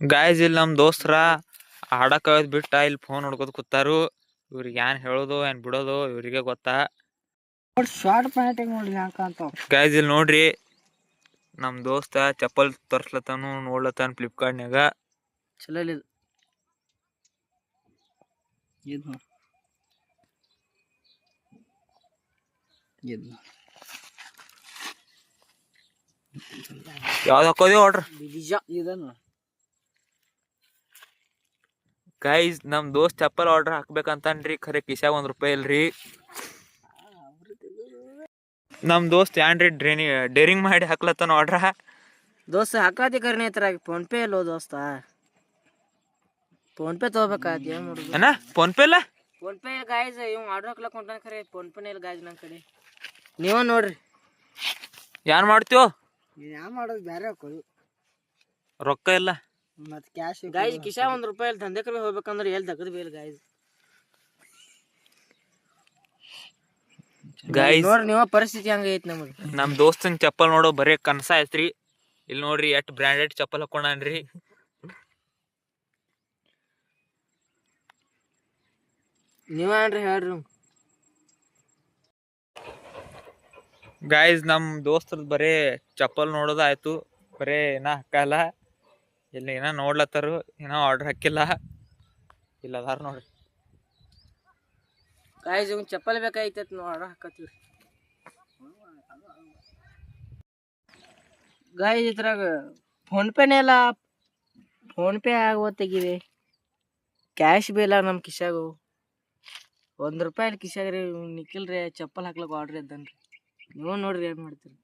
Guys ಇಲ್ಲಿ ನಮ್ ದೋಸ್ತರ ಆಡಕ್ ಬಿಟ್ಟ ಇಲ್ಲಿ ಫೋನ್ ಹೊಡ್ಕೊತ ಕೂತಾರು. ಇವ್ರಿಗೆ ಏನ್ ಹೇಳೋದು ಏನ್ ಬಿಡೋದು ಇವ್ರಿಗೆ ಗೊತ್ತಾ? ಶಾರ್ಟ್ ಪ್ಯಾಂಟ್ ನೋಡ್ರಿ ಅಂತ ಗಾಯ್ಸ್ ಇಲ್ಲಿ ನೋಡ್ರಿ ನಮ್ ದೋಸ್ತ ಚಪ್ಪಲ್ ತರ್ಸ್ಲತ್ತಾನು ನೋಡ್ಲತ್ತಾನ ಫ್ಲಿಪ್ಕಾರ್ಟ್ನ್ಯಾಗ ಚಲೋ ಇಲ್ಲ ಇದು. ಇದ್ ನೋಡ್ ಇದ್ ನೋಡ್ ಯಾವ್ದು ಹಾಕೋದಿ ಆರ್ಡ್ರ್ ನಿಜ ಇದನ್ನ. ಗೈಸ್ ನಮ್ ದೋಸ್ತ್ ಚಪ್ಪಲ್ ಆರ್ಡರ್ ಹಾಕ್ಬೇಕಂತನ್ರಿ. ಖರೆ ಕಿಶಾಗ ಒಂದ್ ರೂಪಾಯಿ ಇಲ್ರಿ. ನಮ್ ದೋಸ್ತ್ ಏನ್ರಿ ಡ್ರೇನಿ ಡೇರಿಂಗ್ ಮಾಡಿ ಹಾಕ್ಲತ್ತಾನ ಆರ್ಡ್ರ ದೋಸ್ತ ಹಾಕಾತಿ ಕರ್ನೆ ಹತ್ರ ಫೋನ್ ಪೇ ಇಲ್ಲೋ ದೋಸ್ತ? ಫೋನ್ ಪೇ ತಗೋಬೇಕಾಯ್ತು ಏನ್ ಮಾಡುದು? ಏನ ಫೋನ್ ಪೇ ಇಲ್ಲ ಫೋನ್ ಪೇ ಗಾಯ್ಸ್ ಇವ್ ಆರ್ಡರ್ ಹಾಕ್ಲಕ್ ಹೊಂಟಾನ ಖರೆ ಫೋನ್ ಪೇ ಇಲ್ಲ ಗಾಯ್ಸ್ ನನ್ನ ಕಡೆ. ನೀವ ನೋಡ್ರಿ. ಏನ್ ಮಾಡ್ತೀವೋ ಯಾವ ಮಾಡೋದು ಬೇರೆ ಹಾಕೋದು ರೊಕ್ಕ ಇಲ್ಲ? ಮತ್ತೆ ಕ್ಯಾಶ್ ಗಾಯ್ಸ್ ಕಿಶಾ ಒಂದ್ ರೂಪಾಯಿ ಇಲ್ಲಿ ದಂಧೆ ಕಡೆ ಹೋಗ್ಬೇಕಂದ್ರೆ ಎಲ್ಲಿ ತಗದ್ ಬೇಲ್ ಗಾಯ್ಸ್ ಗೈಸ್ ನೋಡ್ರಿ ನೀವ ಪರಿಸ್ಥಿತಿ ಹಂಗ ಐತಿ ನಮಗೆ ನಮ್ ದೋಸ್ತನ್ ಚಪ್ಪಲ್ ನೋಡೋ ಬರೇ ಕನಸ ಐತ್ರಿ. ಇಲ್ಲಿ ನೋಡ್ರಿ ಎಷ್ಟ್ ಬ್ರಾಂಡೆಡ್ ಚಪ್ಪಲ್ ಹಾಕೊಂಡ್ರಿ ನೀವ ಏನ್ರಿ ಹೇಳ್ರಿ? ಗಾಯ್ಸ್ ನಮ್ ದೋಸ್ತರದ್ ಬರೇ ಚಪ್ಪಲ್ ನೋಡೋದಾಯ್ತು. ಬರೇ ಏನ ಹಾಕಲ್ಲ. ಇಲ್ಲಿ ಏನ ನೋಡ್ಲತ್ತಾರು, ಏನೋ ಆರ್ಡರ್ ಹಾಕಿಲ್ಲ. ಇಲ್ಲ ಅದಾರ ನೋಡ್ರಿ. ಗಾಯ್ಸ್ ಇವ್ ಚಪ್ಪಲ್ ಬೇಕಾಯ್ತ ಆರ್ಡ್ರ್ ಹಾಕತ್ತೀವಿ ಗಾಯ್ಸ್ ಇದ್ರಾಗ ಫೋನ್ ಪೇನೇ ಇಲ್ಲ ಫೋನ್ ಪೇ ಆಗುವ ತೆಗಿವೆ. ಕ್ಯಾಶ್ ಬಿ ಇಲ್ಲ ನಮ್ಮ ಕಿಶಾಗು. ಒಂದ್ ರೂಪಾಯಿ ಕಿಶಾಗ್ರಿ ನಿಖಿಲ್ ಚಪ್ಪಲ್ ಹಾಕ್ಲಕ್ ಆರ್ಡರ್ ಇದ್ದನ್ರಿ. ನೀವು ನೋಡ್ರಿ ಏನ್ ಮಾಡ್ತೀರಿ